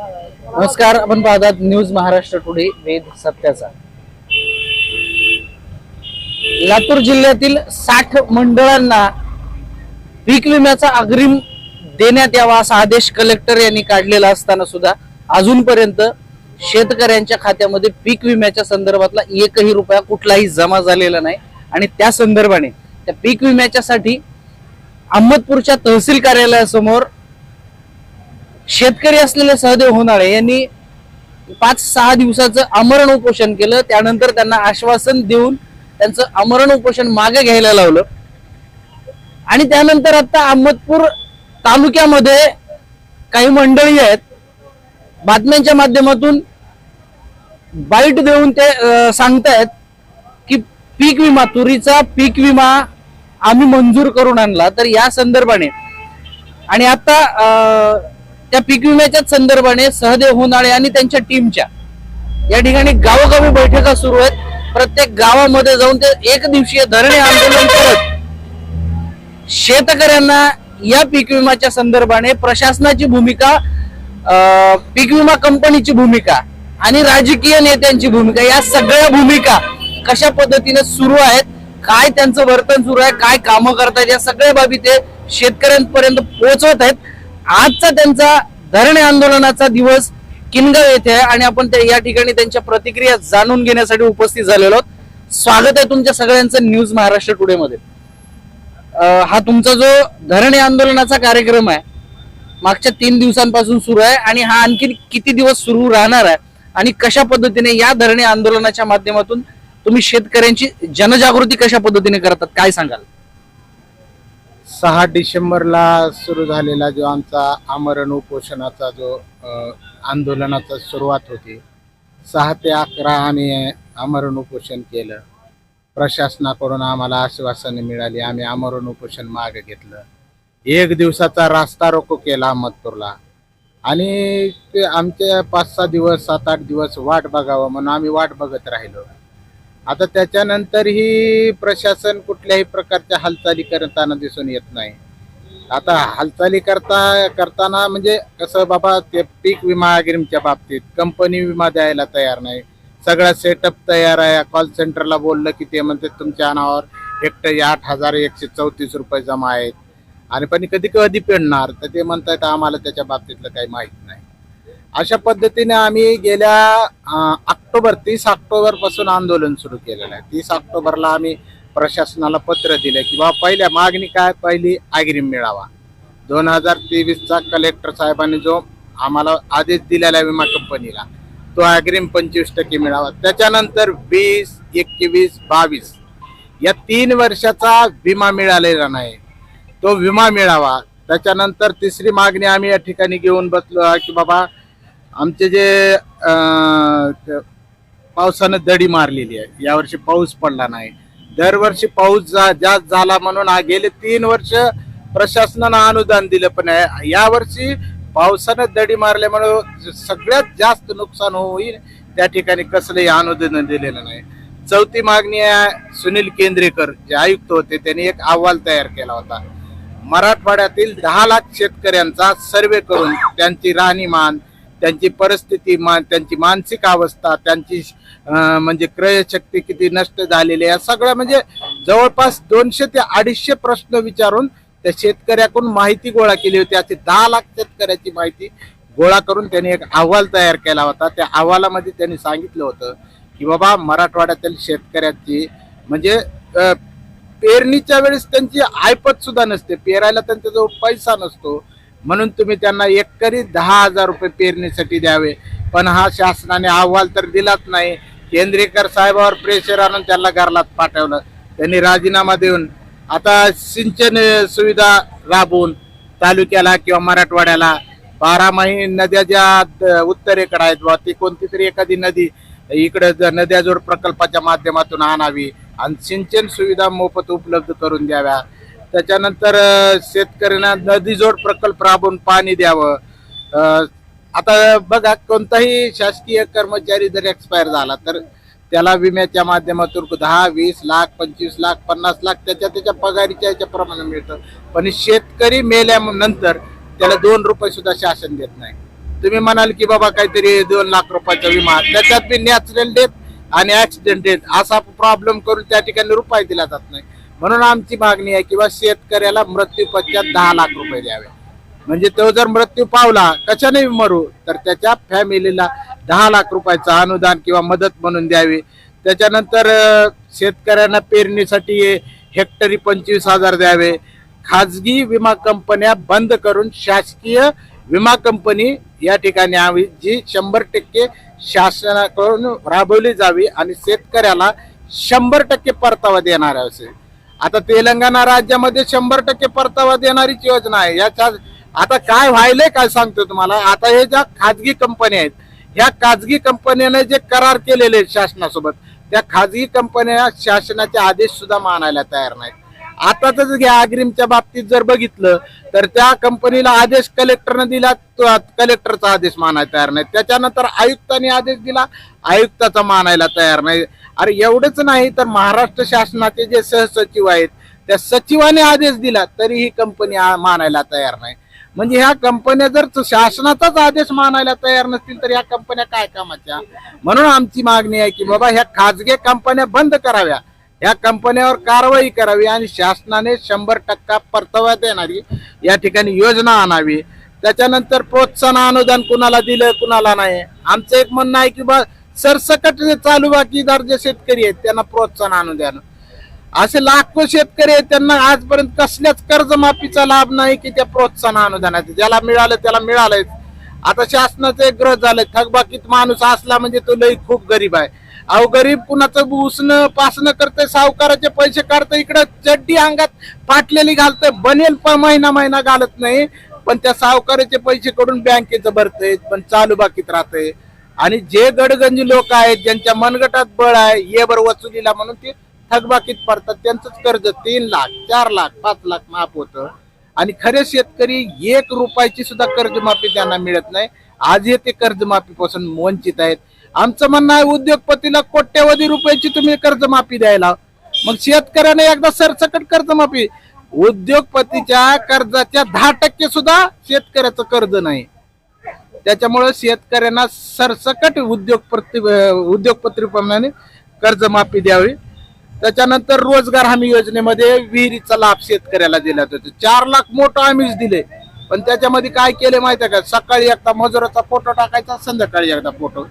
नमस्कार आपण पाहतात न्यूज महाराष्ट्र टुडे वेद सत्याचा. लातूर जिल्ह्यातील साठ मंडळांना पीक विम्याचा अग्रिम देण्यात यावा असा आदेश कलेक्टर यांनी काढलेला असताना सुद्धा अजूनपर्यंत शेतकऱ्यांच्या खात्यामध्ये पीक विम्याच्या संदर्भातला एकही रुपया कुठलाही जमा झालेला नाही. आणि त्या संदर्भाने त्या पीक विम्याच्यासाठी अहमदपूरच्या तहसील कार्यालयासमोर शेतकरी असलेले सहदेव होणारे यांनी पाच सहा दिवसाचं आमरण उपोषण केलं. त्यानंतर त्यांना आश्वासन देऊन त्यांचं आमरण उपोषण मागे घ्यायला लावलं. आणि त्यानंतर आता अहमदपूर तालुक्यामध्ये काही मंडळी आहेत. बातम्यांच्या माध्यमातून बाईट देऊन ते सांगतायत की पीक विमा तुरीचा पीक विमा आम्ही मंजूर करून आणला. तर या संदर्भाने. आणि आता अं, त्या पीक विम्याच्याच संदर्भाने सहदेव होनाळे आणि त्यांच्या टीमच्या या ठिकाणी गावोगावी बैठका सुरू आहेत. प्रत्येक गावामध्ये जाऊन ते एक दिवसीय धरणे आंदोलन करत शेतकऱ्यांना या पीक विम्याच्या संदर्भाने प्रशासनाची भूमिका अं, पीक विमा कंपनीची भूमिका आणि राजकीय नेत्यांची भूमिका या सगळ्या भूमिका कशा पद्धतीने सुरू आहेत काय त्यांचं वर्तन सुरू आहे काय कामं करतायत या सगळ्या बाबी ते शेतकऱ्यांपर्यंत पोहोचवत आहेत. आजचा त्यांचा धरणे आंदोलनाचा दिवस किनगाव येथे आहे आणि आपण त्या- या ठिकाणी त्यांच्या प्रतिक्रिया जाणून घेण्यासाठी उपस्थित झालेलो आहोत. स्वागत आहे तुमच्या सगळ्यांचं न्यूज महाराष्ट्र टुडे मध्ये. हा तुमचा जो धरणे आंदोलनाचा कार्यक्रम आहे मागच्या तीन दिवसांपासून सुरू आहे आणि हा आणखी किती दिवस सुरू राहणार आहे आणि कशा पद्धतीने या धरणे आंदोलनाच्या माध्यमातून तुम्ही शेतकऱ्यांची जनजागृती कशा पद्धतीने करतात काय सांगाल? सहा डिसेंबरला सुरू झालेला जो आमचा आमरण उपोषणाचा जो आंदोलनाचा सुरुवात होती सहा ते अकरा आम्ही आमरण उपोषण केलं. प्रशासनाकडून आम्हाला आश्वासने मिळाली आम्ही आमरण उपोषण मागे घेतलं. एक दिवसाचा रास्ता रोको केला अहमदपूरला. आणि ते आमचे पाच सहा दिवस सात आठ दिवस वाट बघावं म्हणून आम्ही वाट बघत राहिलो. आता त्याच्यानंतरही प्रशासन कुठल्याही प्रकारच्या हालचाली करताना दिसून येत नाही. आता हालचाली करता करताना म्हणजे कसं बाबा ते पीक विमा अग्रिमच्या बाबतीत कंपनी विमा द्यायला तयार नाही. सगळा सेटअप तयार आहे. कॉल सेंटरला बोललं की ते म्हणते तुमच्या नावावर हेक्टरी आठ हजार एकशे चौतीस रुपये जमा आहेत. आणि पण कधी कधी पेडणार तर ते म्हणतात आम्हाला त्याच्या बाबतीतलं काही माहीत नाही. अशा पद्धतीने आम्ही गेल्या ऑक्टोबर तीस ऑक्टोबरपासून आंदोलन सुरू केलेलं आहे. तीस ऑक्टोबरला आम्ही प्रशासनाला पत्र दिलं की बाबा पहिल्या मागणी काय? पहिली अग्रिम मिळावा. दोन हजार तेवीसचा कलेक्टर साहेबांनी जो आम्हाला आदेश दिलेला आहे विमा कंपनीला तो अग्रिम पंचवीस टक्के मिळावा. त्याच्यानंतर वीस एकवीस बावीस या तीन वर्षाचा विमा मिळालेला नाही. तो विमा मिळावा. त्याच्यानंतर तिसरी मागणी आम्ही या ठिकाणी घेऊन बसलो की बाबा आमचे जे पावसानं दडी मारलेली आहे. यावर्षी पाऊस पडला नाही. दरवर्षी पाऊस जा- जास्त झाला म्हणून हा गेले तीन वर्ष प्रशासनानं अनुदान दिलं पण यावर्षी पावसानं दडी मारल्यामुळे सगळ्यात जास्त नुकसान होईल त्या ठिकाणी कसलंही अनुदान दिलेलं नाही. चौथी मागणी आहे सुनील केंद्रेकर जे आयुक्त होते त्यांनी एक अहवाल तयार केला होता. मराठवाड्यातील दहा लाख शेतकऱ्यांचा सर्वे करून त्यांची राहणीमान त्यांची परिस्थिती मा त्यांची मानसिक अवस्था त्यांची म्हणजे क्रयशक्ती किती नष्ट झालेली आहे सगळं म्हणजे जवळपास दोनशे ते अडीचशे प्रश्न विचारून त्या शेतकऱ्याकडून माहिती गोळा केली होती. अशी दहा लाख शेतकऱ्याची माहिती गोळा करून त्यांनी एक अहवाल तयार केला होता. त्या अहवालामध्ये त्यांनी सांगितलं होतं की बाबा मराठवाड्यातील शेतकऱ्याची म्हणजे पेरणीच्या वेळेस त्यांची आयपत सुद्धा नसते. पेरायला त्यांच्याजवळ पैसा नसतो. म्हणून तुम्ही त्यांना एकरी दहा हजार रुपये पेरणीसाठी द्यावे. पण हा शासनाने अहवाल तर दिलाच नाही. केंद्रेकर साहेबावर प्रेशर आणून त्याला घरलाच पाठवलं. त्यांनी राजीनामा देऊन आता सिंचन सुविधा राबवून तालुक्याला किंवा मराठवाड्याला बारामाही नद्या ज्या द- उत्तरेकडे आहेत बा ती कोणती तरी एखादी नदी इकडे ज- नद्याजोड प्रकल्पाच्या माध्यमातून आणावी आणि सिंचन सुविधा मोफत उपलब्ध करून द्याव्या. त्याच्यानंतर शेतकऱ्यांना नदीजोड प्रकल्प राबवून पाणी द्यावं. आता बघा कोणताही शासकीय कर्मचारी जर एक्सपायर झाला तर त्याला विम्याच्या माध्यमातून दहा वीस लाख पंचवीस लाख पन्नास लाख त्याच्या त्याच्या पगारीच्या याच्या प्रमाणे मिळतं. पण शेतकरी मेल्यानंतर त्याला दोन रुपये सुद्धा शासन देत नाही. तुम्ही म्हणाल की बाबा काहीतरी दोन लाख रुपयाचा विमा त्याच्यात बी नॅचरल डेथ आणि ऍक्सिडेंट डेथ असा प्रॉब्लेम करून त्या ठिकाणी रुपये दिला जात नाही. म्हणून आमची मागणी आहे किंवा शेतकऱ्याला मृत्यू पश्चात दहा लाख रुपये द्यावे. म्हणजे तो जर मृत्यू पावला कशाने मरू तर त्याच्या फॅमिलीला दहा लाख रुपयाचं अनुदान किंवा मदत म्हणून द्यावी. त्याच्यानंतर शेतकऱ्यांना पेरणीसाठी हेक्टरी पंचवीस हजार द्यावे. खाजगी विमा कंपन्या बंद करून शासकीय विमा कंपनी या ठिकाणी यावी जी शंभर टक्के शासनाकडून राबवली जावी आणि शेतकऱ्याला शंभर टक्के परतावा देणार असेल आता तेलंगणा राज्यामध्ये शंभर टक्के परतावा देणारीच योजना आहे. याच्या आता काय व्हायलंय काय सांगतो तुम्हाला? आता हे ज्या खाजगी कंपन्या आहेत ह्या खाजगी कंपन्याने जे करार केलेले आहेत शासनासोबत त्या खाजगी कंपन्या शासनाचे आदेश सुद्धा मानायला तयार नाहीत. आताच घ्या अग्रिमच्या बाबतीत जर बघितलं तर त्या कंपनीला आदेश कलेक्टरनं दिला तो कलेक्टरचा आदेश मानायला तयार नाही. त्याच्यानंतर आयुक्तांनी आदेश दिला आयुक्ताचा मानायला तयार नाही. अरे एवढंच नाही तर महाराष्ट्र शासनाचे जे सहसचिव आहेत त्या सचिवाने आदेश दिला तरी ही कंपनी आ- मानायला तयार नाही. म्हणजे ह्या कंपन्या जर शासनाचाच आदेश मानायला तयार नसतील तर ह्या कंपन्या काय कामाच्या? म्हणून आमची मागणी आहे की बाबा ह्या खाजगी कंपन्या बंद कराव्या. या कंपन्यावर कारवाई करावी आणि शासनाने शंभर टक्का परतावा देणारी या ठिकाणी योजना आणावी. त्याच्यानंतर प्रोत्साहन अनुदान कुणाला दिलं कुणाला नाही. आमचं एक म्हणणं आहे की बा सरसकट चालू बाकीदार जे शेतकरी आहेत त्यांना प्रोत्साहन अनुदान असे लाखो शेतकरी आहेत त्यांना आजपर्यंत कसल्याच कर्जमाफीचा लाभ नाही की त्या प्रोत्साहन अनुदानाचे. ज्याला मिळालं त्याला मिळालंय आता शासनाचं एक ग्रह झालंय थकबाकीत माणूस असला म्हणजे तो लई खूप गरीब आहे. अहो गरीब कुणाचं उसणं पासणं करतंय सावकाराचे पैसे काढतंय इकडं चड्डी अंगात फाटलेली घालतंय बनेल महिना महिना घालत नाही. पण त्या सावकाराचे पैसे कडून बँकेचं भरतंय पण चालू बाकीत राहतंय. आणि जे गडगंजी लोक आहेत ज्यांच्या मनगटात बळ आहे ये बर वसुलीला म्हणून ते थकबाकीत पडतात. त्यांचंच कर्ज तीन लाख चार लाख पाच लाख माफ होतं. आणि खरे शेतकरी एक रुपयाची सुद्धा कर्जमाफी त्यांना मिळत नाही. आजही ते कर्जमाफीपासून वंचित आहेत. आमचं म्हणणं आहे उद्योगपतीला कोट्यवधी रुपयाची तुम्ही कर्जमाफी द्यायला. मग शेतकऱ्याने एकदा सरसकट कर्जमाफी. उद्योगपतीच्या कर्जाच्या दहा टक्के सुद्धा शेतकऱ्याचं कर्ज नाही. त्याच्यामुळे शेतकऱ्यांना सरसकट उद्योगपती उद्योगपतीप्रमाणे कर्जमाफी द्यावी. त्याच्यानंतर रोजगार हमी योजनेमध्ये विहिरीचा लाभ शेतकऱ्याला दिला जातो. चार लाख मोठं आम्हीच दिले. पण त्याच्यामध्ये काय केले माहिती आहे का? सकाळी एकदा मजुराचा फोटो टाकायचा संध्याकाळी एकदा फोटो.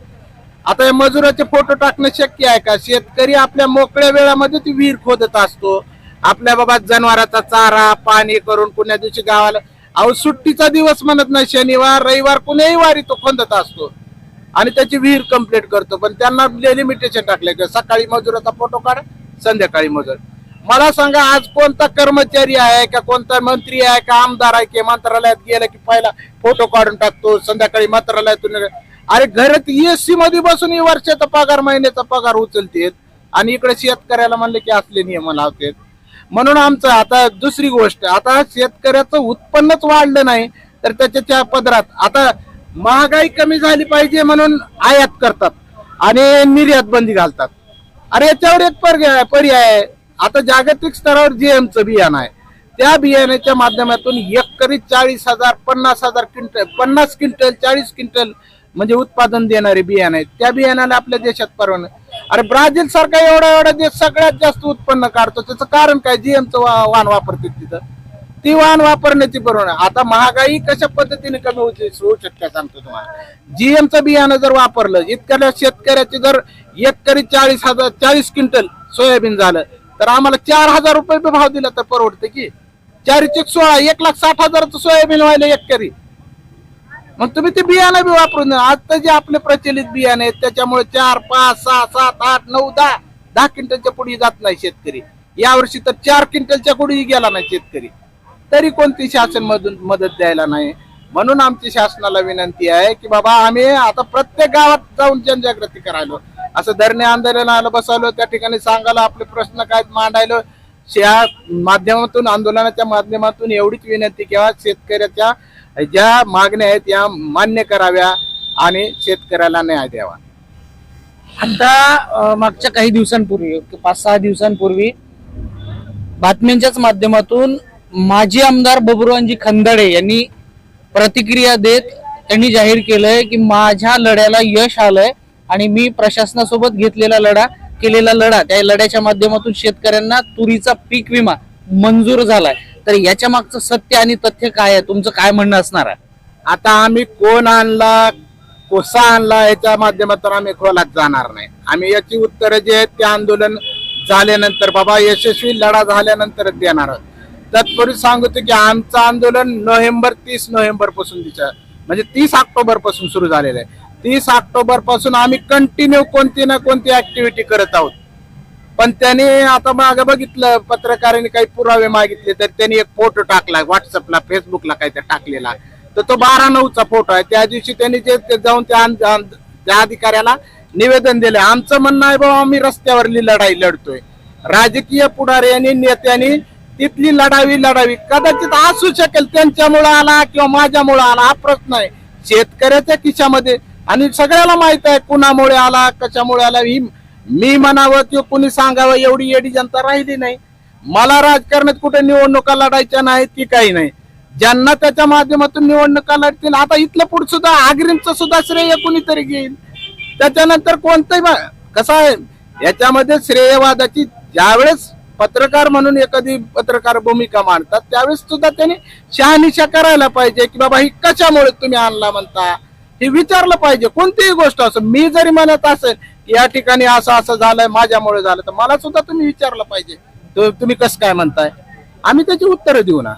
आता या मजुराचे फोटो टाकणं शक्य आहे का? शेतकरी आपल्या मोकळ्या वेळामध्ये ती विहीर खोदत असतो. आपल्या बाबा जनावराचा चारा पाणी करून कुण्या दिवशी गावाला अहो सुट्टीचा दिवस म्हणत नाही शनिवार रविवार कुणीही वारी तो खोदत असतो. आणि त्याची विहीर कंप्लीट करतो. पण त्यांना लिमिटेशन टाकले की? सकाळी मजुराचा फोटो काढ संध्याकाळी मजूर. मला सांगा आज कोणता कर्मचारी आहे का कोणता मंत्री आहे का आमदार आहे की मंत्रालयात गेला की पहिला फोटो काढून टाकतो संध्याकाळी मंत्रालयातून अरे घरात एसी मध्ये बसून वर्षाचा पगार महिन्याचा पगार उचलतेत. आणि इकडे शेतकऱ्याला म्हणले की असले नियम लावतेत. म्हणून आमचं आता दुसरी गोष्ट आता शेतकऱ्याचं उत्पन्नच वाढलं नाही तर त्याच्या त्या पदरात आता महागाई कमी झाली पाहिजे म्हणून आयात करतात आणि निर्यात बंदी घालतात. अरे याच्यावर एक पर्याय पर्याय आहे. आता जागतिक स्तरावर जीएमचं बियाणं आहे. त्या बियाण्याच्या माध्यमातून एकरी चाळीस हजार पन्नास हजार क्विंटल पन्नास क्विंटल चाळीस क्विंटल म्हणजे उत्पादन देणारे बियाणं आहेत. त्या बियाणाला आपल्या देशात परवान अरे ब्राझील सारखा एवढा एवढा देश सगळ्यात जास्त उत्पन्न काढतो. त्याचं कारण काय? जीएमचं वाहन वापरते तिथं. ती वाहन वापरण्याची परवाना आता महागाई कशा पद्धतीने कमी होते होऊ शकते सांगतो तुम्हाला. जीएमचं बियाणं जर वापरलं इतक्या शेतकऱ्याचे जर एकरी चाळीस हजार चाळीस क्विंटल सोयाबीन झालं तर आम्हाला चार हजार रुपये भाव दिला तर परवडते की. चारीचे सोळा एक लाख साठ हजाराचं सोयाबीन व्हायला एकरी मग तुम्ही ते बियाणं बी वापरून आता जे आपले प्रचलित बियाणे आहेत त्याच्यामुळे चार पाच सहा सात आठ नऊ दहा दहा क्विंटलच्या पुढे जात नाही शेतकरी. यावर्षी तर चार क्विंटलच्या पुढेही गेला नाही शेतकरी. तरी कोणती शासन मधून मदत द्यायला नाही? म्हणून आमची शासनाला विनंती आहे की बाबा आम्ही आता प्रत्येक गावात जाऊन जनजागृती करायलो. असं धरणे आंदोलनाला बसायलो त्या ठिकाणी सांगायला आपले प्रश्न काय मांडायलो. या माध्यमातून आंदोलनाच्या माध्यमातून एवढीच विनंती किंवा शेतकऱ्याच्या ज्या मागण्या आहेत त्या मान्य कराव्या आणि शेतकऱ्याला न्याय द्यावा. आता मागच्या काही दिवसांपूर्वी पाच सहा दिवसांपूर्वी बातम्यांच्याच माध्यमातून माजी आमदार बबुरानजी खंदाडे यांनी प्रतिक्रिया देत त्यांनी जाहीर केलंय की माझ्या लढ्याला यश आलंय आणि मी प्रशासनासोबत घेतलेला लढा केलेला लढा त्या लढ्याच्या माध्यमातून शेतकऱ्यांना तुरीचा पीक विमा मंजूर झालाय. तर याच्या मागचं सत्य आणि तथ्य काय आहे? तुमचं काय म्हणणं असणार आहे? आता आम्ही कोण आणला कोसा आणला याच्या माध्यमातून आम्ही खोलात जाणार नाही. आम्ही याची उत्तरं जे आहेत ते आंदोलन झाल्यानंतर बाबा यशस्वी लढा झाल्यानंतरच देणार आहोत. तत्पूर्वी सांगतो की आमचं आंदोलन नोव्हेंबर तीस नोव्हेंबरपासून तिच्या म्हणजे तीस ऑक्टोबरपासून सुरू झालेलं आहे. तीस ऑक्टोबरपासून आम्ही कंटिन्यू कोणती ना कोणती ऍक्टिव्हिटी करत आहोत. पण त्याने आता मागे बघितलं पत्रकारांनी काही पुरावे मागितले तर त्यांनी एक फोटो टाकला व्हॉट्सअपला फेसबुकला काहीतरी टाकलेला. तर तो बारा नऊचा फोटो आहे. त्या दिवशी त्यांनी जे ते जाऊन त्या त्या अधिकाऱ्याला निवेदन दिले. आमचं म्हणणं आहे बाबा आम्ही रस्त्यावरली लढाई लढतोय. राजकीय पुढाऱ्यांनी नेत्यांनी तिथली लढावी लढावी कदाचित असू शकेल त्यांच्यामुळं आला किंवा माझ्यामुळे आला हा प्रश्न आहे. शेतकऱ्याच्या खिशामध्ये आणि सगळ्याला माहीत आहे कुणामुळे आला कशामुळे आला ही मी म्हणावं किंवा कुणी सांगावं एवढी एडी जनता राहिली नाही. मला राजकारणात कुठे निवडणुका लढायच्या नाहीत की काही नाही. ज्यांना त्याच्या माध्यमातून निवडणुका लढतील आता इथलं पुढे सुद्धा आग्रीमचं सुद्धा श्रेय कुणीतरी घेईल. त्याच्यानंतर कोणतंही कसं आहे याच्यामध्ये श्रेयवादाची ज्यावेळेस पत्रकार म्हणून एखादी पत्रकार भूमिका मांडतात त्यावेळेस सुद्धा त्यांनी शहानिशा करायला पाहिजे की बाबा ही कशामुळे तुम्ही आणला म्हणता? हे विचारलं पाहिजे. कोणतीही गोष्ट असो मी जरी म्हणत असेल या ठिकाणी असं असं झालंय माझ्यामुळे झालं. तर मला सुद्धा तुम्ही विचारलं पाहिजे. तुम्ही कसं काय म्हणताय? आम्ही त्याची उत्तरं देऊ ना.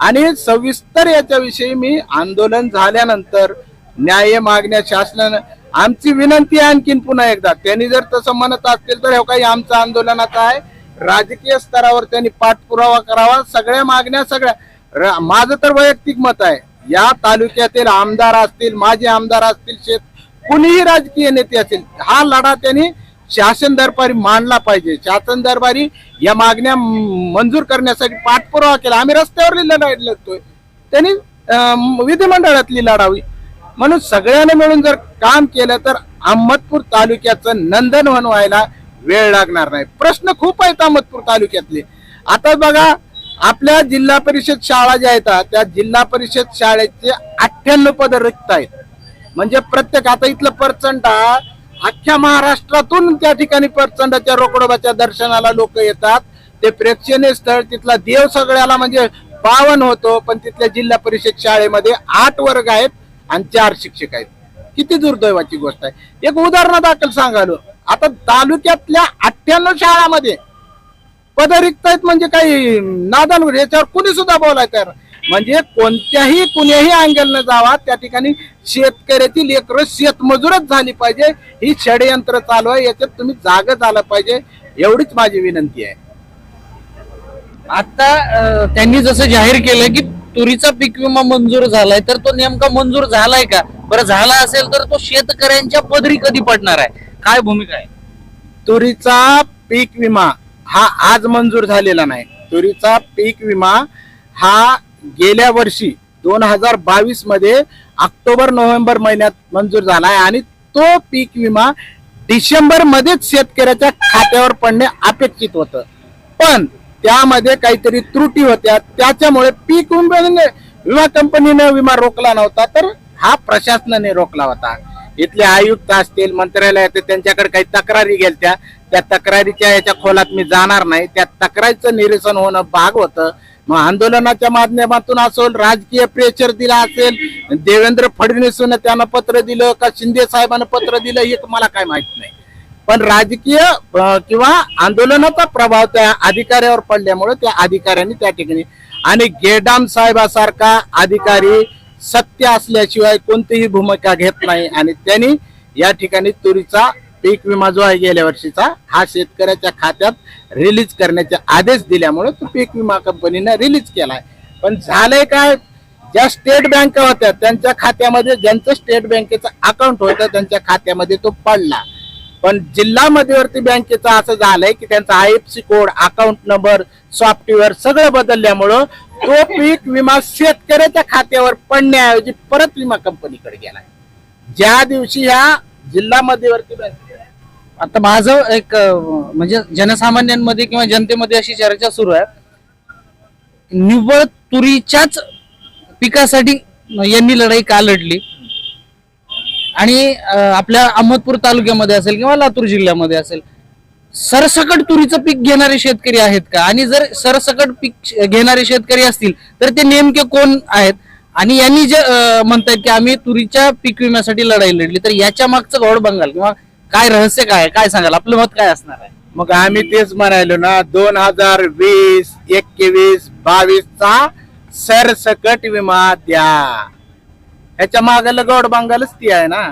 आणि सविस्तर याच्याविषयी मी आंदोलन झाल्यानंतर न्याय मागण्या शासनानं आमची विनंती आहे आणखीन पुन्हा एकदा. त्यांनी जर तसं म्हणत असतील तर हे काही आमचं आंदोलनाचं आहे. राजकीय स्तरावर त्यांनी पाठपुरावा करावा. सगळ्या मागण्या सगळ्या. माझं तर वैयक्तिक मत आहे. या तालुक्यातील आमदार असतील माजी आमदार असतील शेत कुणीही राजकीय नेते असेल हा लढा त्यांनी शासन दरबारी मांडला पाहिजे. शासन दरबारी या मागण्या मंजूर करण्यासाठी पाठपुरावा केला. आम्ही रस्त्यावरली लढाई लढतोय. त्यांनी विधिमंडळातली लढावी. म्हणून सगळ्यांनी मिळून जर काम केलं तर अहमदपूर तालुक्याचं नंदनवन व्हायला वेळ लागणार नाही. प्रश्न खूप आहेत अहमदपूर तालुक्यातले. आता बघा आपल्या जिल्हा परिषद शाळा ज्या आहेत त्या जिल्हा परिषद शाळेचे अठ्ठ्याण्णव पद रिक्त आहेत. म्हणजे प्रत्येक आता इथलं परचंडा अख्ख्या महाराष्ट्रातून त्या ठिकाणी परचंडाच्या रोकडोबाच्या दर्शनाला लोक येतात. ते प्रेक्षणीय स्थळ तिथला देव सगळ्याला म्हणजे पावन होतो पण तिथल्या जिल्हा परिषद शाळेमध्ये आठ वर्ग आहेत आणि चार शिक्षक आहेत. किती दुर्दैवाची गोष्ट आहे. एक उदाहरणादाखल सांगालो आता तालुक्यातल्या अठ्ठ्याण्णव शाळामध्ये पदरिक्त आहेत म्हणजे काही नादान याच्यावर कुणी सुद्धा बोलायचं म्हणजे कोणत्याही कुणीही अँगलनं जावा त्या ठिकाणी शेतकऱ्याची लेकरं शेतमजूरच झाली पाहिजे. ही षडयंत्र चालू आहे याच्यात तुम्ही जाग झालं पाहिजे एवढीच माझी विनंती आहे. आता त्यांनी जसं जाहीर केलं की तुरीचा पीक विमा मंजूर झालाय तर तो नेमका मंजूर झालाय का? बरं झाला असेल तर तो शेतकऱ्यांच्या पदरी कधी पडणार आहे? काय भूमिका आहे? तुरीचा पीक विमा हा आज मंजूर झालेला नाही. तुरीचा पीक विमा हा गेल्या वर्षी दोन हजार बावीसमध्ये ऑक्टोबर नोव्हेंबर महिन्यात मंजूर झाला आहे आणि तो पीक विमा डिसेंबर मध्येच शेतकऱ्याच्या खात्यावर पडणे अपेक्षित होतं. पण त्यामध्ये काहीतरी त्रुटी होत्या. त्याच्यामुळे पीक विमा विमा कंपनीने विमा रोखला नव्हता तर हा प्रशासनाने रोखला होता. इथले आयुक्त असतील मंत्रालयात त्यांच्याकडे काही तक्रारी गेल्या त्या तक्रारीच्या याच्या खोलात मी जाणार नाही. त्या तक्रारीचं निरसन होणं भाग होतं. मग आंदोलनाच्या माध्यमातून असेल राजकीय प्रेशर दिला असेल देवेंद्र फडणवीसनं त्यांना पत्र दिलं का शिंदे साहेबांना पत्र दिलं हे मला काय माहीत नाही. पण राजकीय किंवा आंदोलनाचा प्रभाव त्या अधिकाऱ्यावर पडल्यामुळे त्या अधिकाऱ्यांनी त्या ठिकाणी आणि गेडाम साहेबासारखा अधिकारी सत्य असल्याशिवाय कोणतीही भूमिका घेत नाही आणि त्यांनी या ठिकाणी तुरीचा पीक विमा जो आहे गेल्या वर्षीचा हा शेतकऱ्याच्या खात्यात रिलीज करण्याचे आदेश दिल्यामुळे तो पीक विमा कंपनीने रिलीज केलाय. पण झालंय काय? ज्या स्टेट बँका होत्या त्यांच्या खात्यामध्ये ज्यांचं स्टेट बँकेचं अकाउंट होतं त्यांच्या खात्यामध्ये तो पडला. पण जिल्हा मध्यवर्ती बँकेचं असं झालंय की त्यांचा I F C code account number software सगळं बदलल्यामुळं तो पीक विमा शेतकऱ्याच्या खात्यावर पडण्याऐवजी परत विमा कंपनीकडे गेलाय. ज्या दिवशी ह्या जिल्हा मध्यवर्ती बँक आता माझं एक म्हणजे जनसामान्यांमध्ये किंवा जनतेमध्ये अशी चर्चा सुरू आहे. निव्वळ तुरीच्याच पिकासाठी यांनी लढाई का लढली? आणि आपल्या अहमदपूर तालुक्यामध्ये असेल किंवा लातूर जिल्ह्यामध्ये असेल सरसकट तुरीचं पीक घेणारे शेतकरी आहेत का? आणि जर सरसकट पीक घेणारे शेतकरी असतील तर ते नेमके कोण आहेत? आणि यांनी जे अं, म्हणतायत की आम्ही तुरीच्या पीक विम्यासाठी लढाई लढली तर याच्या मागचं घोड बंगाल किंवा काय रहस्य काय आहे? काय सांगाल? आपलं मत काय असणार आहे? मग आम्ही तेच म्हणायलो ना दोन हजार वीस एकवीस बावीस चा सरसकट विमा द्या. ह्याच्या मागायला गौड बांगालच ती आहे ना.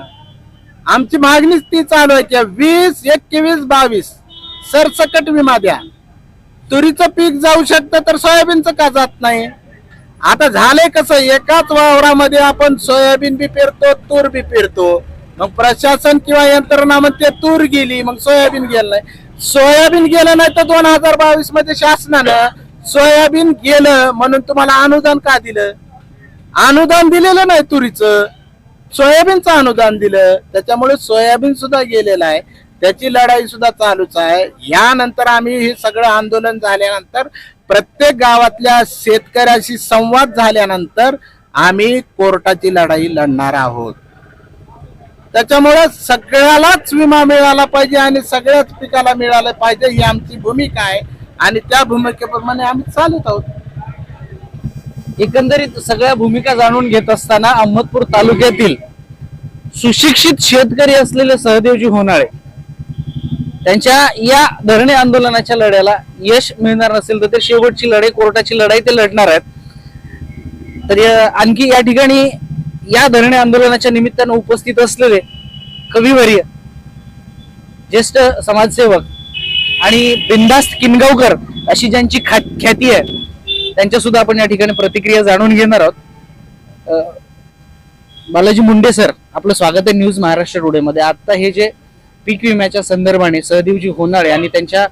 आमची मागणीच ती चालू आहे की वीस एकवीस बावीस सरसकट विमा द्या. तुरीचं पीक जाऊ शकतं तर सोयाबीनचं का जात नाही? आता झालंय कसं एकाच वावरामध्ये आपण सोयाबीन बी पेरतो तूर बी पेरतो. मग प्रशासन किंवा यंत्रणा म्हणते तूर गेली मग सोयाबीन गेलं नाही. सोयाबीन गेलं नाही तर दोन हजार बावीसमध्ये शासनानं सोयाबीन गेलं म्हणून तुम्हाला अनुदान का दिलं? अनुदान दिलेलं नाही तुरीचं. सोयाबीनचं अनुदान दिलं. त्याच्यामुळे सोयाबीन सुद्धा गेलेलं आहे. त्याची लढाई सुद्धा चालूच आहे. यानंतर आम्ही हे सगळं आंदोलन झाल्यानंतर प्रत्येक गावातल्या शेतकऱ्याशी संवाद झाल्यानंतर आम्ही कोर्टाची लढाई लढणार आहोत. त्याच्यामुळे सगळ्यालाच विमा मिळाला पाहिजे आणि सगळ्याच पिकाला मिळालं पाहिजे ही आमची भूमिका आहे. आणि त्या भूमिकेप्रमाणे आम्ही चालत आहोत. एकंदरीत सगळ्या भूमिका जाणून घेत असताना अहमदपूर तालुक्यातील सुशिक्षित शेतकरी असलेले सहदेवजी होणाळे त्यांच्या या धरणे आंदोलनाच्या लढ्याला यश मिळणार नसेल तर ते शेवटची लढाई कोर्टाची लढाई ते लढणार आहेत. तर आणखी या ठिकाणी या धरणे आंदोलनाच्या निमित्तानं उपस्थित असलेले कविवर्य ज्येष्ठ समाजसेवक आणि बिंदास्त किनगावकर अशी ज्यांची खा- ख्याती आहे त्यांच्या सुद्धा आपण या ठिकाणी प्रतिक्रिया जाणून घेणार आहोत. बालाजी मुंडे सर आपलं स्वागत आहे न्यूज महाराष्ट्र टुडे मध्ये. आता हे जे पीक विम्याच्या संदर्भाने सहदेवजी होणारे आणि त्यांच्या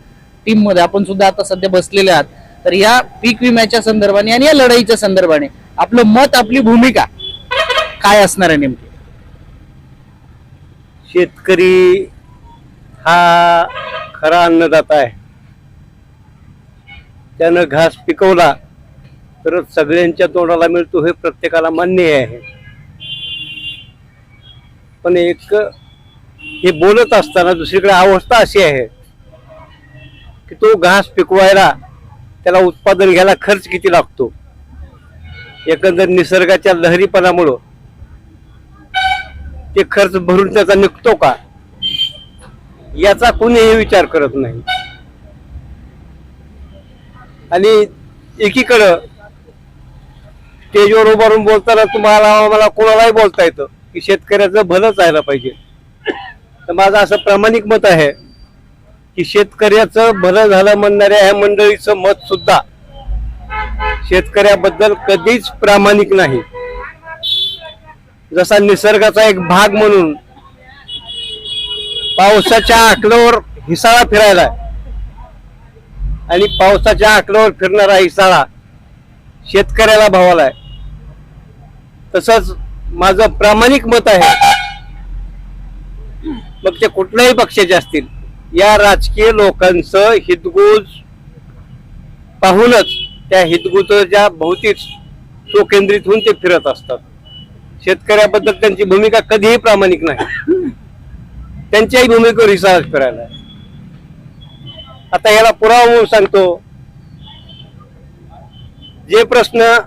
टीममध्ये आपण सुद्धा आता सध्या बसलेले आहात. तर या पीक विम्याच्या संदर्भाने आणि या लढाईच्या संदर्भाने आपलं मत आपली भूमिका काय असणार आहे नेमके? शेतकरी हा खरा अन्नदाता आहे. त्यानं घास पिकवला तर सगळ्यांच्या तोंडाला मिळतो हे प्रत्येकाला मान्य आहे. पण एक हे बोलत असताना दुसरीकडे अवस्था अशी आहे की तो घास पिकवायला त्याला उत्पादन घ्यायला खर्च किती लागतो? एकंदर निसर्गाच्या लहरीपणामुळं ते खर्च भरून त्याचा निघतो का? याचा कोणीही विचार करत नाही. आणि एकीकडं स्टेजवर उभारून बोलताना तुम्हाला मला कोणालाही बोलता येतं की शेतकऱ्याचं भलं जायला पाहिजे. तर माझं असं प्रामाणिक मत आहे की शेतकऱ्याचं भलं झालं म्हणणाऱ्या ह्या मंडळीचं मत सुद्धा शेतकऱ्याबद्दल कधीच प्रामाणिक नाही. जसा निसर्गाचा एक भाग म्हणून पावसाच्या आकड्यावर हिसाळा फिरायला आणि पावसाच्या आकड्यावर फिरणारा हिसाळा शेतकऱ्याला भावालाय तसंच माझं प्रामाणिक मत आहे मग ते कुठल्याही पक्षाचे असतील या राजकीय लोकांचं हितगुज पाहूनच त्या हितगुजाच्या भोवतीच स्वकेंद्रित होऊन ते फिरत असतात. शेतकऱ्याबद्दल त्यांची भूमिका कधीही प्रामाणिक नाही. त्यांच्याही भूमिकेवर हिसाब करायला. आता याला पुरावा म्हणून सांगतो. जे प्रश्न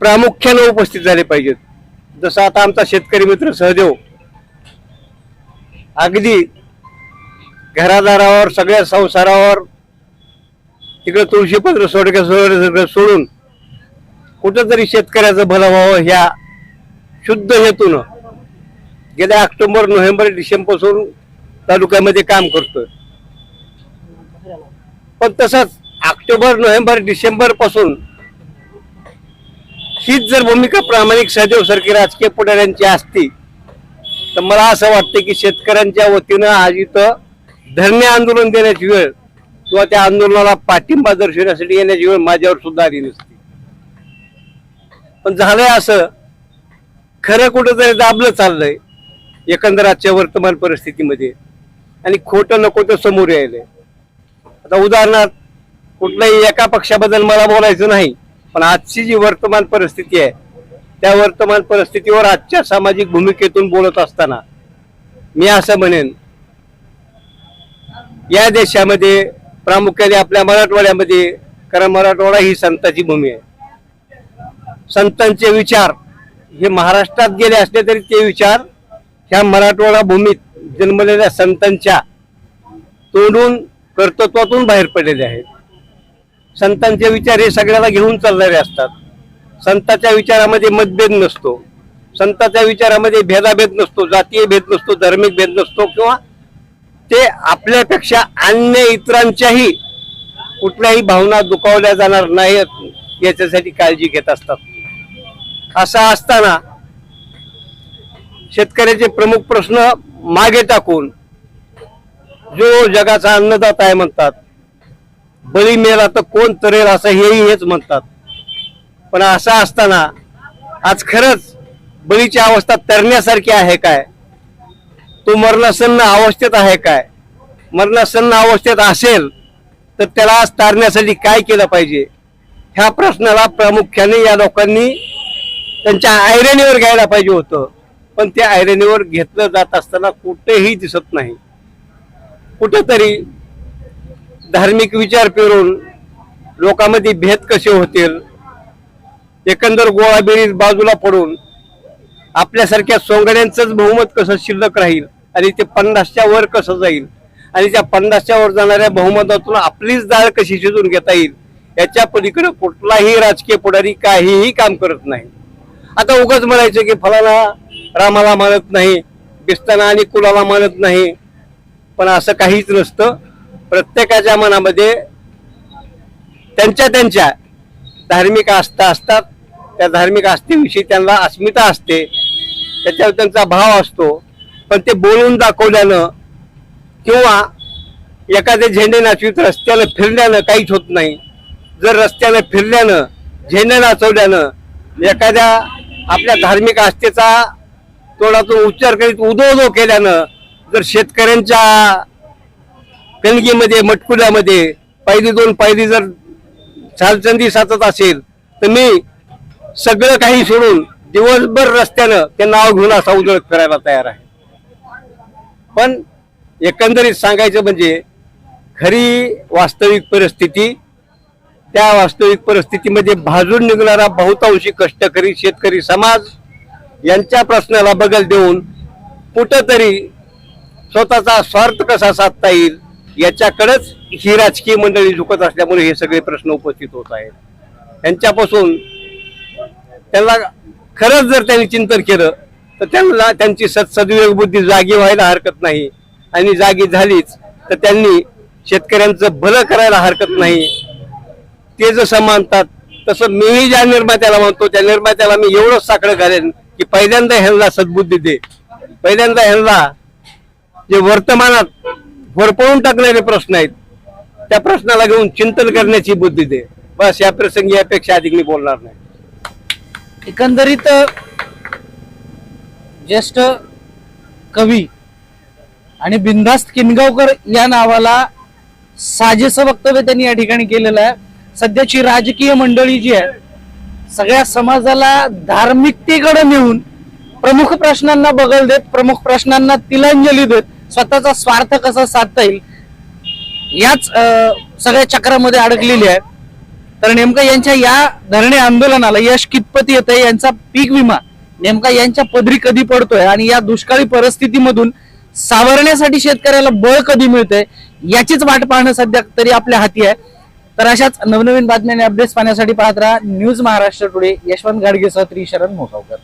प्रामुख्याने उपस्थित झाले पाहिजेत. जसं आता आमचा शेतकरी मित्र सहदेव. अगदी घरादारावर सगळ्या संसारावर तिकडे तुळशीपत्र सोडक्या सगळं सोडून कुठंतरी शेतकऱ्याचं भलं व्हावं ह्या शुद्ध हेतून गेल्या ऑक्टोबर नोव्हेंबर डिसेंबरपासून तालुक्यामध्ये काम करतोय. पण तसंच ऑक्टोबर नोव्हेंबर डिसेंबरपासून हीच जर भूमिका प्रामाणिक सहदेव सारखी राजकीय पुढाऱ्यांची असती तर मला असं वाटतं की शेतकऱ्यांच्या वतीनं आज इथं धरणे आंदोलन देण्याची वेळ किंवा त्या आंदोलनाला पाठिंबा दर्शवण्यासाठी येण्याची वेळ माझ्यावर सुद्धा आली नसती. पण झालंय असं खरं कुठंतरी दाबलं चाललंय एकंदर आजच्या वर्तमान परिस्थितीमध्ये. आणि खोटं नको तर समोर यायलंय. आता उदाहरणार्थ कुठल्याही एका पक्षाबद्दल मला बोलायचं नाही पण आजची जी वर्तमान परिस्थिती आहे त्या वर्तमान परिस्थितीवर आजच्या सामाजिक भूमिकेतून बोलत असताना मी असं म्हणेन या देशामध्ये प्रामुख्याने आपल्या मराठवाड्यामध्ये कारण मराठवाडा ही संतांची भूमी आहे. संतांचे विचार हे महाराष्ट्रात गेले असले तरी ते विचार ह्या मराठवाडा भूमीत जन्मलेल्या संतांच्या तोंडून कर्तृत्वातून बाहेर पडलेले आहेत. संतांचे विचार हे सगळ्याला घेऊन चालणारे असतात. संतांच्या विचारामध्ये मतभेद नसतो. संतांच्या विचारामध्ये भेदाभेद नसतो जातीय भेद नसतो धार्मिक भेद नसतो किंवा ते आपल्यापेक्षा अन्य इतरांच्याही कुठल्याही भावना दुखावल्या जाणार नाहीत याच्यासाठी काळजी घेत असतात. असा असताना शेतकऱ्याचे प्रमुख प्रश्न मागे टाकून जो जगाचा अन्नदाता आहे म्हणतात. बळी मेला तर कोण तरेल असं हेही हेच म्हणतात. पण असं असताना आज खरंच बळीची अवस्था तरण्यासारखी आहे काय? तो मरणासन्न अवस्थेत आहे काय? मरणासन्न अवस्थेत असेल तर त्याला आज तारण्यासाठी काय केलं पाहिजे? ह्या प्रश्नाला प्रामुख्याने या लोकांनी त्यांच्या आयरणीवर घ्यायला पाहिजे होतं. पण त्या आयरणीवर घेतलं जात असताना कुठेही दिसत नाही. कुठेतरी धार्मिक विचार पेरून लोकांमध्ये भेद कसे होतील? एकंदर गोळाबेरीज बाजूला पडून आपल्यासारख्या सोंगड्यांचंच बहुमत कसं शिल्लक राहील? आणि ते पन्नासच्या वर कसं जाईल? आणि त्या पन्नासच्या वर जाणाऱ्या बहुमतातून आपलीच डाळ कशी शिजून घेता येईल? याच्या पलीकडे कुठलाही राजकीय पुढारी काहीही काम करत नाही. आता उगाच म्हणायचं की फलाना रामाला मानत नाही बिस्ताना आणि कुलाला मानत नाही. पण असं काहीच नसतं. प्रत्येकाच्या मनामध्ये त्यांच्या त्यांच्या धार्मिक आस्था असतात. त्या धार्मिक आस्थेविषयी त्यांना अस्मिता असते. त्याच्यावर त्यांचा भाव असतो. पण ते बोलून दाखवल्यानं किंवा एखादे झेंडे नाचवीत रस्त्यानं फिरल्यानं काहीच होत नाही. जर रस्त्यानं फिरल्यानं झेंडे नाचवल्यानं एखाद्या आपल्या धार्मिक आस्थेचा तोडातून उच्चार करीत उदोदो केल्यानं जर शेतकऱ्यांच्या कणगीमध्ये मटकुल्यामध्ये पहिली दोन पहिली जर चालचंदी साचत असेल तर मी सगळं काही सोडून दिवसभर रस्त्यानं ते नाव घेऊन असा उजळ करायला तयार आहे. पण एकंदरीत सांगायचं म्हणजे खरी वास्तविक परिस्थिती त्या वास्तविक परिस्थितीमध्ये भाजून निघणारा बहुतांशी कष्टकरी शेतकरी समाज यांच्या प्रश्नाला बगल देऊन कुठंतरी स्वतःचा स्वार्थ कसा साधता येईल याच्याकडेच ही राजकीय मंडळी झुकत असल्यामुळे हे सगळे प्रश्न उपस्थित होत आहेत. यांच्यापासून त्यांना खरंच जर त्यांनी चिंतन केलं तर त्यांना त्यांची सद बुद्धी जागी व्हायला हरकत नाही. आणि जागी झालीच तर त्यांनी शेतकऱ्यांचं भलं करायला हरकत नाही. ते जसं मानतात तसं मीही ज्या निर्मात्याला म्हणतो त्या निर्मात्याला मी एवढंच साकडं करेन की पहिल्यांदा ह्यांना सद्बुद्धी दे. पहिल्यांदा ह्यांना जे वर्तमानात भरपळून टाकणारे प्रश्न आहेत त्या प्रश्नाला घेऊन चिंतन करण्याची बुद्धी दे. बस या प्रसंगी यापेक्षा अधिक मी बोलणार नाही. एकंदरीत ज्येष्ठ कवी आणि बिंदास्त किनगावकर या नावाला साजेसं वक्तव्य त्यांनी या ठिकाणी केलेलं आहे. सध्याची राजकीय मंडळी जी आहे सगळ्या समाजाला धार्मिकतेकडे नेऊन प्रमुख प्रश्नांना बगल देत प्रमुख प्रश्नांना तिलांजली देत स्वतःचा स्वार्थ कसा साधता येईल याच अं, सगळ्या चक्रामध्ये अडकलेली आहे. तर नेमका यांच्या या धरणे आंदोलनाला यश कितपत येत आहे यांचा पीक विमा नेमका यांच्या पदरी कधी पडतोय आणि या दुष्काळी परिस्थितीमधून सावरण्यासाठी शेतकऱ्याला बळ कधी मिळतंय याचीच वाट पाहणं सध्या तरी आपल्या हाती आहे. तर अशाच नवनवीन बातम्या आणि अपडेट्स पाहण्यासाठी पाहत राहा न्यूज महाराष्ट्र टुडे यशवंत गाडगेसह त्रिशरण मोगावकर